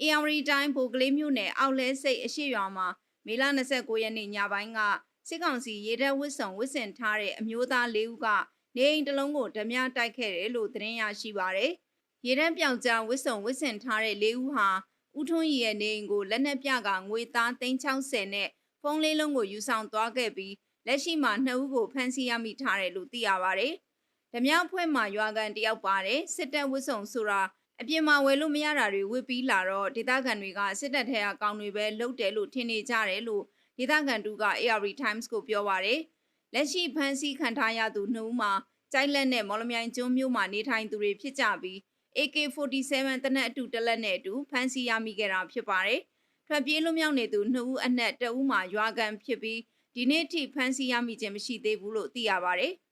အေရီတိုင်းဗိုလ်ကလေးမြို့နယ်အောက်လဲစိတ်အရှိရွာမှာမေလ29ရက်နေ့ညပိုင်းကစစ်ကောင်စီရေတပ်ဝစ်ဆောင်ဝစ်စင်ထားတဲ့အမျိုးသား၄ဦးကနေအိမ်တစ်လုံးကိုဓမြတိုက်ခဲ့တယ်လို့သတင်းရရှိပါရယ်ရေတပ်ပြောင်ကြားဝစ်ဆောင်ဝစ်စင်ထားတဲ့၄ဦးဟာဦးထွန်းရီရဲ့နေအိမ်ကိုလက်နက်ပြကငွေသား360နဲ့ဖုန်းလေးလုံးကိုယူဆောင်သွားခဲ့ပြီးလက်ရှိမှာနှစ်ဦးကိုဖမ်းဆီးရမိထားတယ်လို့သိရပါရယ်ဓမြအဖွဲ့မှာရွာကန်တယောက်ပါတယ်စစ်တပ်ဝစ်ဆောင်ဆိုတာ အပြင်မှာဝယ်လို့မရတာတွေဝစ်ပြီးလာတော့ဒေသခံတွေကစစ်တပ်ထဲအကောင်တွေပဲလုတ်တယ်လို့ထင်နေကြတယ်လို့ဒေသခံတူက AR Times ကိုပြောပါရယ်လက်ရှိဖမ်းဆီးခံထားရသူနှစ်ဦးမှာကြိုက်လက်နဲ့မော်လမြိုင်ကျွန်းမြို့မှာနေထိုင်သူတွေဖြစ်ကြပြီး AK47 တနက်အတူတစ်လက်နဲ့အတူဖမ်းဆီးရမိခဲ့တာဖြစ်ပါတယ်။ထွက်ပြေးလွတ်မြောက်နေသူနှစ်ဦးအနက်တဦးမှာရွာကန်ဖြစ်ပြီးဒီနေ့ထိဖမ်းဆီးရမိခြင်းမရှိသေးဘူးလို့သိရပါတယ်။